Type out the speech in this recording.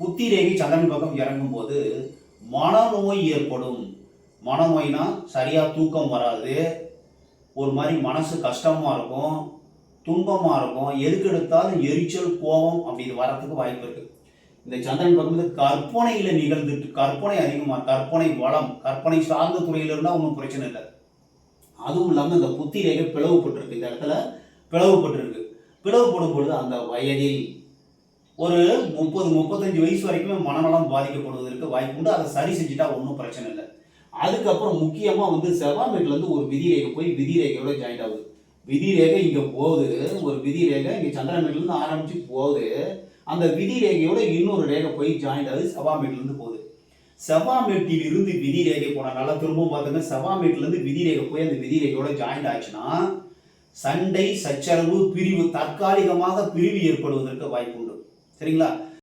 புத்திரேகி சந்திரன் பக்கம் இறங்கும் போது மனநோய் ஏற்படும். மனநோய்னா சரியா தூக்கம் வராது. ஒரு மாதிரி மனசு கஷ்டமா இருக்கும் துன்பமா இருக்கும். எதுக்கு எடுத்தாலும் எரிச்சல் கோபம் அப்படி இது வரத்துக்கு வாய்ப்பு இருக்கு. இந்த சந்திரன் பக்கம் வந்து கற்பனையில நிகழ்ந்துட்டு கற்பனை அதிகமா கற்பனை வளம் கற்பனை சார்ந்த துறையில இருந்தா ஒன்றும் பிரச்சனை இல்லை. அதுவும் இல்லாமல் இந்த புத்தி ரேகை பிளவுபட்டிருக்கு. இந்த இடத்துல பிளவுபட்டிருக்கு. பிளவுபடும் பொழுது அந்த வயதில் ஒரு முப்பது முப்பத்தஞ்சு வயசு வரைக்குமே மனநலம் பாதிக்கப்படுவதற்கு வாய்ப்பு உண்டு. அதை சரி செஞ்சுட்டா ஒன்றும் பிரச்சனை இல்லை. அதுக்கப்புறம் முக்கியமாக வந்து செவ்வாய் வீட்டில் ஒரு விதி ரேகை போய் விதி ரேகையோட ஜாயின் ஆகுது. விதி ரேகை இங்கே போகுது. ஒரு விதி ரேகை இங்கே சந்திரமேட்டிலேருந்து ஆரம்பித்து போகுது. அந்த விதி ரேகையோட இன்னொரு ரேகை போய் ஜாயின் ஆகுது. செவ்வாய் போகுது. செவ்வாமேட்டில் இருந்து விதி ரேகை போனனால திரும்பவும் பார்த்துங்க செவ்வாமீட்டிலேருந்து விதி ரேகை போய் அந்த விதி ரேகையோட ஜாயின் ஆச்சுன்னா சண்டை சச்சரவு பிரிவு தற்காலிகமாக பிரிவு ஏற்படுவதற்கு வாய்ப்பு உண்டு. சரிங்களா?